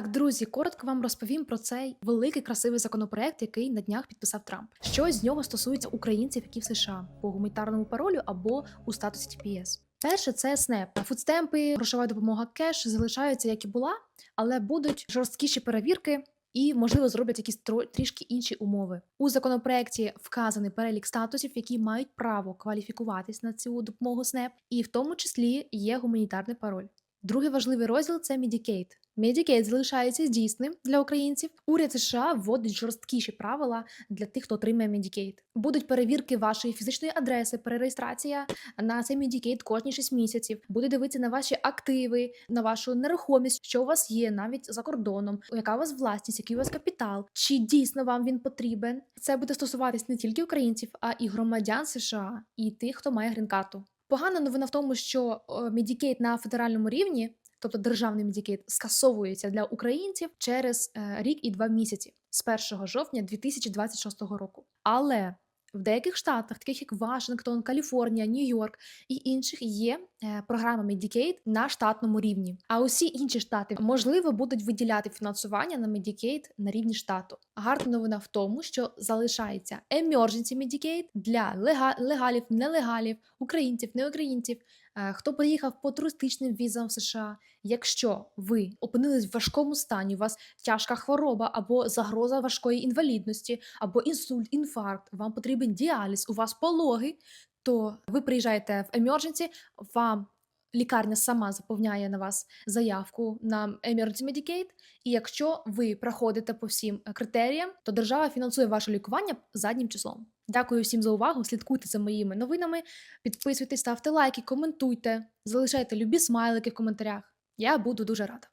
Так, друзі, коротко вам розповім про цей великий красивий законопроект, який на днях підписав Трамп. Що з нього стосується українців, які в США по гуманітарному паролю або у статусі TPS. Перше це СНЕП. Фудстемпи, грошова допомога кеш залишаються як і була, але будуть жорсткіші перевірки. І, можливо, зроблять якісь тро- трішки інші умови. У законопроекті вказаний перелік статусів, які мають право кваліфікуватись на цю допомогу СНЕП, і в тому числі є гуманітарний пароль. Другий важливий розділ це Medicaid. Medicaid залишається дійсним для українців. Уряд США вводить жорсткіші правила для тих, хто отримує Medicaid. Будуть перевірки вашої фізичної адреси, перереєстрація на цей Medicaid кожні 6 місяців. Буде дивитися на ваші активи, на вашу нерухомість, що у вас є навіть за кордоном, яка у вас власність, який у вас капітал, чи дійсно вам він потрібен. Це буде стосуватись не тільки українців, а і громадян США, і тих, хто має грін-карту. Погана новина в тому, що Medicaid на федеральному рівні, тобто державний Medicaid, скасовується для українців через е, рік і два місяці з 1 жовтня 2026 року. Але в деяких штатах, таких як Вашингтон, Каліфорнія, Нью-Йорк і інших, є програми програма Medicaid на штатному рівні. А усі інші штати можливо будуть виділяти фінансування на Medicaid на рівні штату. Гарна новина в тому, що залишається Emergency Medicaid для лега- легалів, нелегалів, українців, неукраїнців, е, хто приїхав по туристичним візам в США. Якщо ви опинились в важкому стані, у вас тяжка хвороба або загроза важкої інвалідності, або інсульт, інфаркт, вам потрібен діаліз, у вас пологи, то ви приїжджаєте в емердженці, вам лікарня сама заповняє на вас заявку на Emergency Medicaid, і якщо ви проходите по всім е, критеріям, то держава фінансує ваше лікування заднім числом. Дякую всім за увагу. Слідкуйте за моїми новинами, підписуйтесь, ставте лайки, коментуйте, залишайте любі смайлики в коментарях. Я буду дуже рада.